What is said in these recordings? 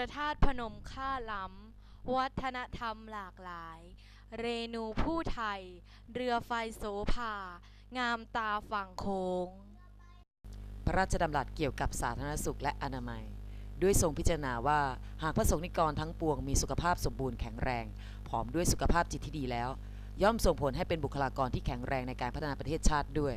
ระธาตุพนมค่าล้ำ วัฒนธรรมหลากหลาย เรนูผู้ไทย เรือไฟโสภา งามตาฝั่งโค้ง พระราชดำรัสเกี่ยวกับสาธารณสุขและอนามัย ด้วยทรงพิจารณาว่าหากพระสงฆ์นิกรทั้งปวงมีสุขภาพสมบูรณ์แข็งแรงพร้อมด้วยสุขภาพจิตที่ดีแล้ว ย่อมส่งผลให้เป็นบุคลากรที่แข็งแรงในการพัฒนาประเทศชาติด้วย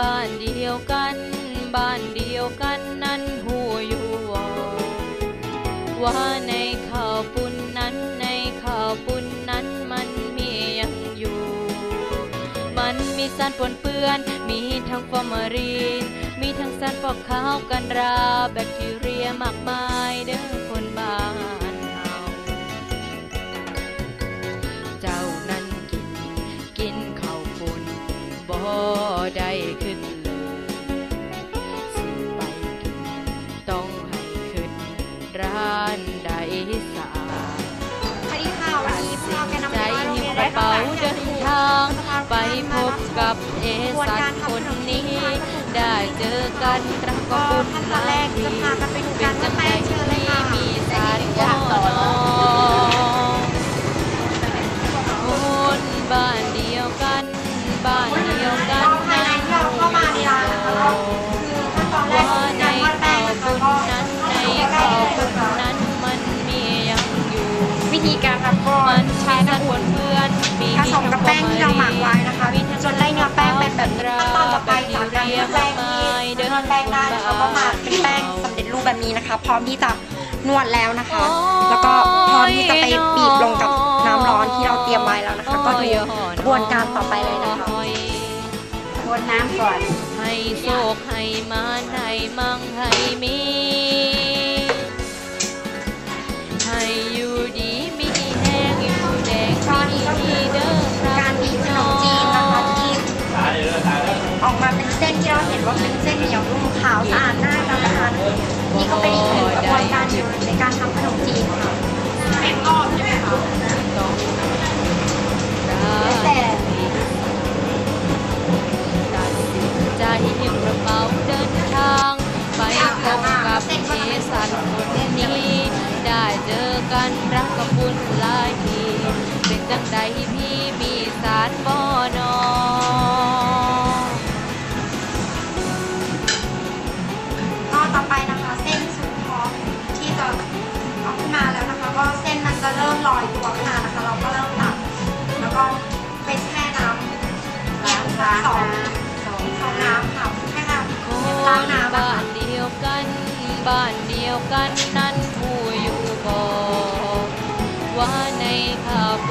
บ้านเดียวกัน บ้านเดียวกันนั้นหูอยู่ว่าว่าในข้าวปุ้นนั้นในข้าวปุ้นนั้นมันมียังอยู่ มันมีสารปนเปื้อน มีทั้งฟอร์มารีน มีทั้งสารฟอกขาวกันราแบคทีเรียมากมายเด้อ เด็กน้อยโรงหิ้เรีวยนกได้ระเป๋าเดินทาง ไปพบกับเอสันคนนี้ ได้เจอกันรักก็ก็บุญขั้นตหอนลาแรยกทีจะพาดูเป็นจังใดงเชื่อเลยที่มีสารก่อนคนบ้านเดียวกัน บ้านเดียวกันนั้นว่าในการทอดแป้ข้างวนะคะปุ้นก็นั้นในใกล้ข้าวบนนั้นมันมียังอยู่ วิธีการทำก็มันใช้ใช้น้ำน้ำอุ่นเพื่อ งที่เราหมักไว้นะคะจนได้เนื้อแป้งเป็นแบบนี้ขั้นตอนต่อไปจากการนวดแป้งที่นวดแป้งได้นะคะก็มาเป็นแป้งสำเร็จรูปแบบนี้นะคะ พร้อมที่จะนวดแล้วนะคะ แล้วก็พร้อมที่จะไปบีบลงกับน้ำร้อนที่เราเตรียมไว้แล้วนะคะ ก็ดูกระบวนการต่อไปเลยนะคะวนน้ำก่อน ให้โชคให้มาให้มั่งให้มี เป็นเส้นเหนียวนุ่มขาวสะอาดน่ารับประทานนี่ก็เป็นอีกหนึ่งกระบวนการหนึ่งในการทำขนมจีนค่ะเป็นรอบใช่ไหมคะแต่ใจหิ้วกระเป๋าเดินทางไปพบกับเอสันคนนี้ได้เจอกันรักกับบุญหลายทีเป็นจังใดพี่มีสารบ่อนอ จะเริ่มลอยตัวขึ้นมานะคะ เราก็เริ่มตักแล้วก็ไปแช่น้ำเนี่ยสองสองสองน้ำค่ะแช่น้ำล้างน้ำบ้านเดียวกัน บ้านเดียวกันนั่นผู้อยู่บอกว่าในคาเ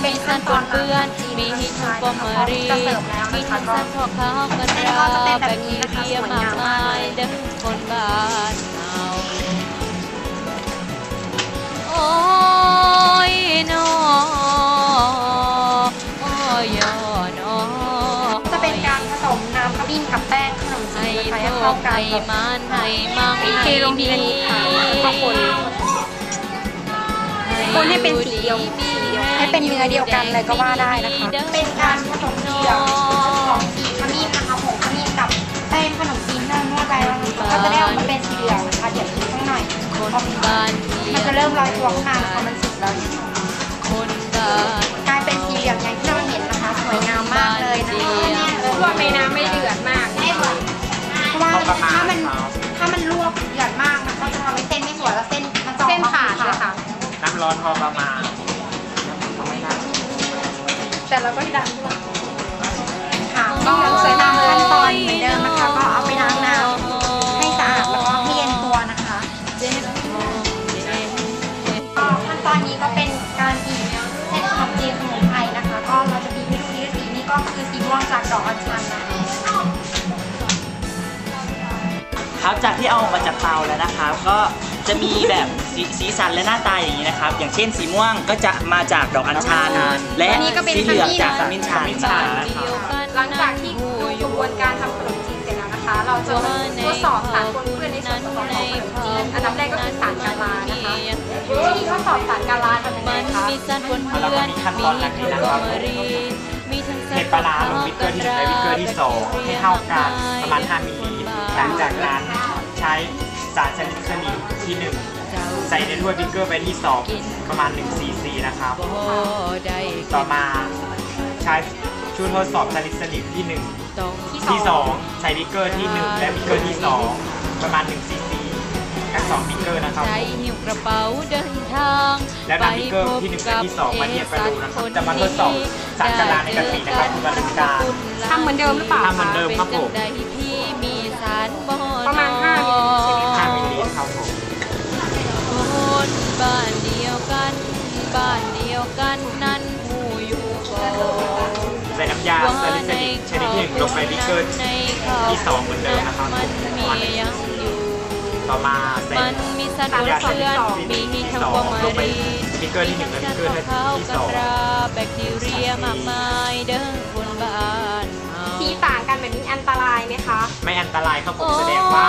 เป็มีนสัขั้นนปตอนนเปื้อนมีทั้งฟอร์มารีนจะเสิร์ฟแล้วมีนะทั้คะงก็สันทอขาวกันเส้นราก็จะเป็นแบแบบคนี้ทีนะคะเรียสวยามมางกมากมายเลยเดังคนบ้านเฮาโอ้ยนอโอ้ยนอจะเป็นการผสมน้ำขมิ้นกับแป้งขนมจีให้นนะคะโชให้เข้าคกันให้มันให้มังเทลงทีละนิดค่ะแล้วก็คนคนให้เป็นสีเดียวสีเดียว ให้เป็นเนื้อเดียวกันเลยก็ว่าได้นะคะ เป็นการผสมเดียวของสีขมิ้นนะคะผงขมิ้นกับแป้งขนมจีนที่เรานวดไปแล้วนะคะก็จะได้ออกมาเป็นสีเหลืองนะคะเดี๋ยวอีกสักหน่อยคนบ้านมันจะเริ่มลอยตัวขึ้นมาพอมันสุกแล้วเนี่ยคนบ้านกลายเป็นสีเหลืองอย่างที่เราเห็นนะคะ สวยงามมากเลยนะคะลวกในน้ำไม่เดือดมากได้หมดเพราะว่าถ้ามันถ้ามันลวกเดือดมากมันก็จะทำให้เส้นไม่สวยแล้วเส้นมันจะออกมาขาดเลยค่ะน้ำร้อนพอประมาณ แต่เราก็ดันค่ะก็สวยตามขั้นตอนเหมือนเดิมนะคะ ก็เอาไปล้างน้ำให้สะอาดแล้วก็ให้เย็นตัวนะคะเจ็บท้องเจ็บก็ขั้นตอนนี้ก็เป็นการบีบเส้นขนมจีนสมุนไพรนะคะ ก็เราจะบีบให้ดูที่สีนี้ก็คือสีม่วงจากดอกอัญชันนะครับจากที่เอาออกมาจากเตาแล้วนะครับก็จะมีแบบ สีสีสันและหน้าตาอย่างนี้นะครับ อย่างเช่นสีม่วงก็จะมาจากดอกอัญชัน และอันนี้ก็เป็นสีเหลืองขมิ้นจากขมิ้นชันบ้านนะคเดีรับยวกันหลังจากที่ดูกระบวนการทำขนมจีนเสร็จแล้วนะคะ เราจะมาทดสอบสารปนเปื้อนในส่วนประกอบของขนมจีนอันดับแรกก็คือสารกาลานะคะวิธีทดสอบสารกาลาทำยังไงมันคะมีสันปนเปื้อนมีทั้งฟอร์มารีนมีทั้งสันเทปลาร้าลงวิกเกอร์ที่หนึ่งและวิกเกอร์ที่สองให้เข้ากันประมาณ 5มิลลิลิตรหลังจากนั้นใช้สารชนิดสนิทที่หนึ่ง ใส่ในถ้วยวิกเกอร์ไปที่สองประมาณ1 cc นะครับบ่ได้ต่อมาใช้ชุดทดสอบชนิดสนิทที่หนึ่งต้องที่2ใช้บิ๊กเกอร์ที่ 1 และบิ๊กเกอร์ที่ 2 ประมาณ1ซีซีทั้ง2บิ๊กเกอร์นะครับใจหิวกระเป๋าเดินทางแล้วนำบิ๊กเกอร์ที่1และที่2มาเทียบกันดูนะครับจะมาทดสอบสารกะลาในกะปินะครับคุณวริการทำเหมือนเดิมหรือเปล่าทำเหมือนเดิมครับผมเป็นจังใดพี่มี บ้านเดียวกัน บ้านเดียวกันนั้นหูอยู่บ่อนใส่น้ำยาซาลิซิลิกชนิดที่1ลงไปบิ๊กเกอร์ในข่าวที่สองเหมือนเดิมนะครับมันมียังอยู่ต่อมาใส่มันมีสันปนเปื้อนมีทั้งฟอร์มารีนบิ๊กเกอร์ที่1และบิ๊กเกอร์ที่ขาวที่กันราแบคทีเรียมากมายเด้อคนบ้านเฮา สีต่างกันแบบนี้อันตรายไหมคะ2ไม่อันตรายครับผมแสดงว่า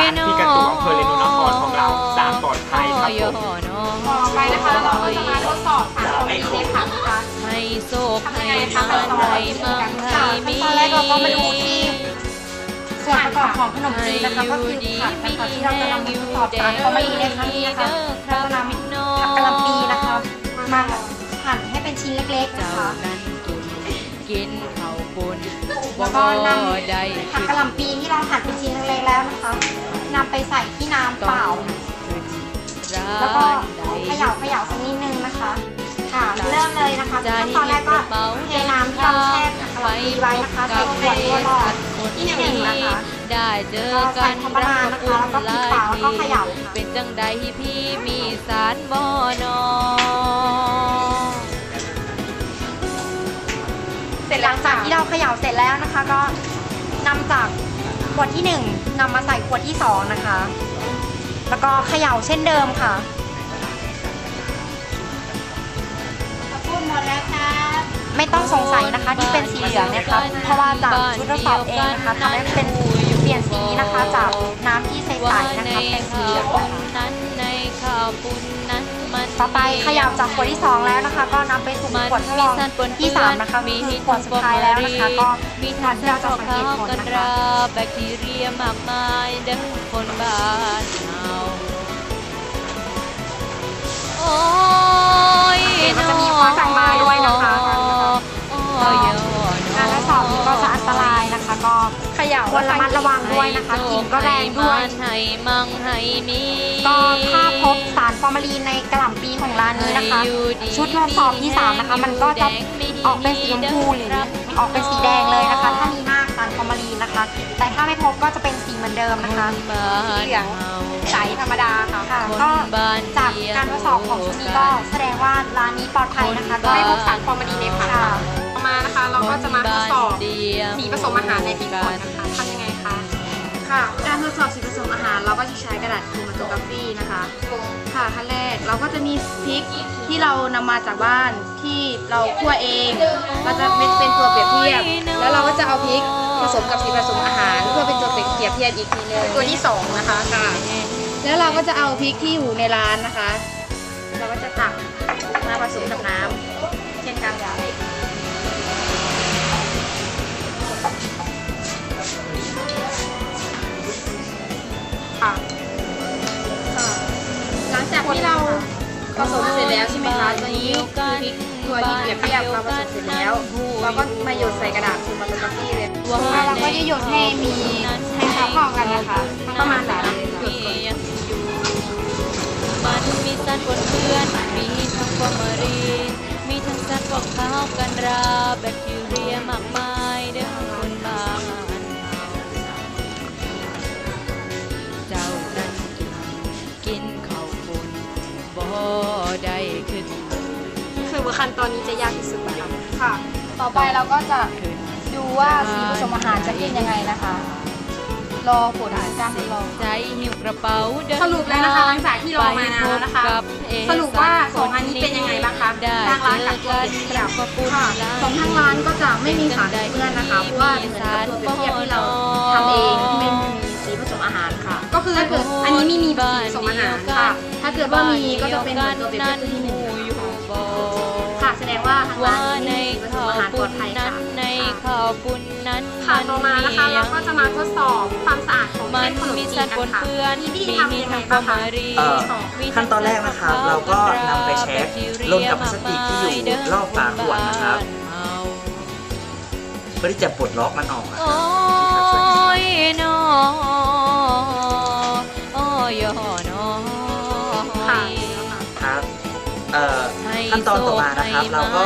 ร้านที่กระตุกอำเภอเรนูนครของเราสะอาดปลอดภัยครับผมต่อไปนะคะเราก็จะมาทดสอบสารปนเปื้อนในผักนะคะให้โศกทำให้ยังไงคะมันให้มังให้มีขั้นตอนแรกเราก็มาดูที่ส่วนประกอบของขนมจีนนะคะก็คือผักนะคะที่เราจะนำมาทดสอบสารปนเปื้อนในครั้งนี้นะคะเราจะนำผักกะหล่ำปีนะคะมาหั่นให้เป็นชิ้นเล็กๆเจ้านะคะนั้นตุนกิน ข้าวปุนแล้วก็นได้ำผักกะหล่ำปีที่เราหั่นเป็นชิ้นเล็กๆแล้วนะคะนำไปใส่ที่น้ำเปล่า แล้วก็เขย่าเขย่าสักนิดนึงนะคะ ค่ะ เริ่มเลยนะคะขั้นตอนแรกก็เทน้ำที่เราแช่ผักกะหล่ำปีไว้นะคะใส่ขวดตัวหลอดที่หนึ่งนะคะได้เจอก็ใส่กันพอประมาณนะคะแล้วก็ปิดฝาแล้วก็เขย่าค่ะเป็นจังใดพี่มีสารบ่นอ หลังจากที่เราเขย่าเสร็จแล้วนะคะ ก็นำจากขวดที่หนึ่งนำมาใส่ขวดที่สองนะคะ แล้วก็เขย่าเช่นเดิมค่ะพูดหมดแล้วครับไม่ต้องสงสัยนะคะที่เป็นสีเหลืองนะคะเพราะว่าจากชุดทดสอบเองนะคะทำให้เป็นเปลี่ยนสีนะคะจากน้ำที่ใสๆนะคะเป็นสีเหลืองนะคะ ต่อไปเขยับจากขวดที่ 2 แล้วนะคะ ก็นำไปสู่ขวดทดลองที่3นะคะคือขวดสุดท้ายแล้วนะคะก็มีก่ทั้อนงที่เราจะสังเกตผลกันนะคะราแบคทีเรียมากมายเดังคนบ้านเฮาโอ้ รระมัดระวังด้วยนะคะกลิ่นก็แรงด้วยให้มันให้มังให้มีก็ถ้าพบสารฟอร์มาลีนในกระหล่ำปีของร้านนี้นะคะ ชุดทดสอบที่สามนะคะ มันก็จะออกเป็นสีชมพูหรือออกเป็นสีแดงเลยนะคะ ถ้ามีมากสารฟอร์มาลีนนะคะ แต่ถ้าไม่พบก็จะเป็นสีเหมือนเดิมนะคะสีเหลืองใสธรรมดาค่ะค่ะก็จากการทดสอบของชุดนี้ก็แสดงว่าร้านนี้ปลอดภัยนะคะ ก็ไม่พบสารฟอร์มาลีนในผักค่ะต่อ มานะคะ เราก็จะมาทดสอบสีผสมอาหารในพริกป่นนนะคะทำยังไงคะค่ะการทดสอบสีผสมอาหารเราก็จะใช้กระดาษโครมาโตกราฟีนะคะค่ะขั้นแรกเราก็จะมีพริกที่เรานำมาจากบ้านที่เราคั่วเองเราจะเป็นเป็นตัวเปรียบเทียบ แล้วเราก็จะเอาพริกผสมกับสีผสมอาหาร เพื่อเป็นตัวเปรียบเทียบอีกทีนึงตัวที่สองนะคะค่ะแล้วเราก็จะเอาพริกที่อยู่ในร้านนะคะ เราก็จะตักมาผสมกับน้ำเช่นกันค่ะ ค่ะ หลังจากที่เราผสมเสร็จแล้วใช่ไหมคะตัวนี้คือพริกตัวที่เปรียบเทียบเราผสมเสร็จแล้ว เราก็มาหยดใส่กระดาษโครมาโตกราฟีเลยแล้วเราก็จะหยดให้มีให้เข้าข้ากันนะคะประมาณสามหยดก่อนมันมีสารปนเปื้อน มีทั้งฟอร์มาลีมีทั้งสารพวกข้ากันราแบค คือว่าขั้นตอนนี้จะยากที่สุดนะคะค่ะ ต่อไปเราก็จะดูว่าสีผสมอาหารจะเป็นยังไงนะคะ รอผลการทดลอง ใจหิวกระเป๋าเดินสรุปแล้วนะคะหลังจากที่ลองมานานแล้วนะคะไปพบกับเอสรุปว่าสองอันนี้เป็นยังไงบ้างคะได้ทางร้านกับตัวเจอเปรียบเทียบกับปุ้นค่ะร้านของทางร้านก็จะไม่มีสารเปื้อนนะคะ เพราะว่าเหมือนกับตัวเปรียบเทียบที่เราทำเองที่ไม่มีสีผสมอาหารค่ะ ก็คือถ้าเกิดอันนี้ไม่มีสีผสมอาหารค่ะ ถ้าเกิดว่ามีก็จะเป็นเหมือนตัวเปรียบเทีย แสดงว่าทางร้าว่านในนี้มีสีผสข้ามวอาหารปลปุ้อนดภัยนั้ค่ะนในข้าวปุ้นนั้นค่ะต่อมานะคะ เราก็จะมาทดสอบความสะอาดของมัเส้นนขนมมีจีสานรกัปนนค่ะเปื้อนมีวิธีมีทำยังไงทั้งฟบ้าองร์คะ มาลีนเอ่อมีขั้นตอนแรกนะครับเราก็นำไปเช็คลงกับพลาสติกที่อยู่รอบฝาขวดนะครับ เพื่อที่จะปลดล็อกมันออกนะคโอ้รับ ขั้นตอนต่อมานะครับ เราก็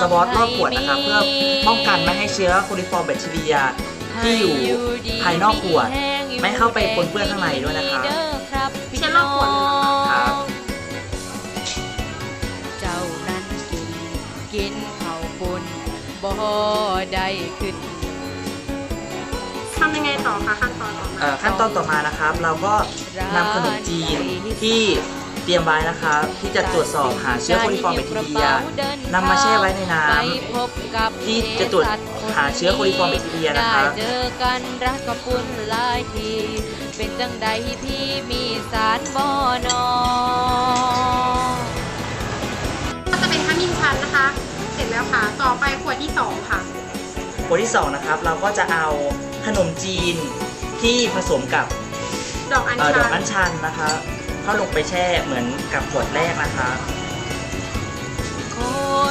สวอตรอบขวดนะครับ เพื่อป้องกันไม่ให้เชื้อโคลิฟอร์มแบคทีเรียที่อยู่ภายนอกขวด ไม่เข้าไปปนเปื้อนข้างในด้วยนะครับเชื้อรอบขวดเลยเหรอคะครับเจ้านั้นกินกินข้าวปุนบ่ได้ขึ้นทำยังไงต่อคะขั้นตอนต่อมาเอ่อขั้นตอนต่อมานะครับ เราก็นำขนมจีนที่ เตรียมไว้นะครับ ที่จะตรวจสอบหาเชื้อโคลิฟอร์มแบคทีเรียนำมาแช่ไว้ในน้ำที่จะตรวจหาเชื้อโคลิฟอร์มแบคทีเรียนะครับได้เจอกันรักกับปุนหลายทีเป็นจังใดพี่มีสารบ่นอก็จะเป็นขมิ้นชันนะคะ เสร็จแล้วค่ะ ต่อไปขวดที่สองค่ะ ขวดที่สองนะครับ เราก็จะเอาขนมจีนที่ผสมกับดอกอัญเอ่อชัดอกนอัญชันนะคะ เข้าลงไปแช่เหมือนกับขวดแรกนะคะ ค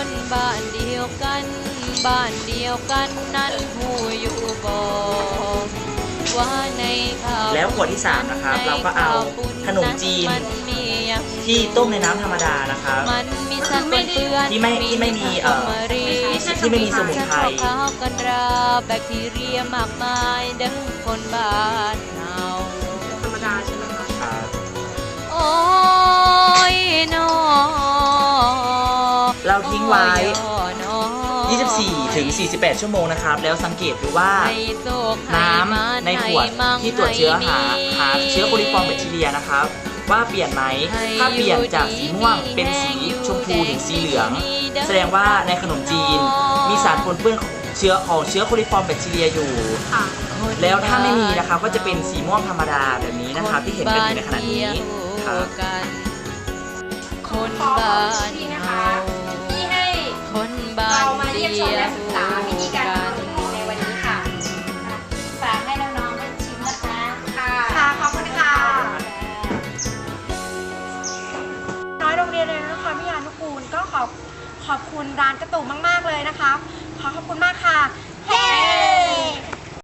นบ้านเดียวกัน บ้านเดียวกันนั้นหูอยู่บ่ว่าในข่าวแล้วขวดที่สามนะครับ เราก็เอาขนมจีนมันมีอย่างที่ต้มในน้ำธรรมดานะคะมันมีสารปนเปื้อนที่ไม่ที่ไม่มีเอ่อที่ไม่มีสมุนไพรขาวกันราแบคทีเรียมากมายเด้อคนบ้าน ทิ้งไว้โอ้ยนอ24 ถึง 48 ชั่วโมงนะครับ แล้วสังเกตดูว่าให้โศกให้น้มาำในขวดให้มั่งที่ตรวจเชื้อหาให้มีหาเชื้อโคลิฟอร์มแบคทีเรียนะครับ ว่าเปลี่ยนไหมถ้าเปลี่ยนจากสีม่วงเป็นสีชมพูถึงสีเหลือง แสดงว่าในขนมจีนมีสารปนเปื้อนของเชื้อของเชื้อโคลิฟอร์มแบคทีเรียอยู่ค่ะแล้วถ้าไม่มีนะครับก็จะเป็นสีม่วงธรรมดาแบบนี้นะครับที่เห็นกันอยู่ในขณะนี้ครับคนขอบ้าขอบนคุณนะเฮา ยี่เดียมชมและศึกษาวิธีการทำขนมจีนในวันนี้ค่ะ ฝากให้น้องๆได้ชิมนะคะค่ะค่ะขอบคุณค่ะน้อยโรงเรียนเรียนะคะพิทยานุกูลก็ขอขอบคุณร้านกระตุกมาก ๆ เลยนะคะ ขอขอบคุณมากค่ะ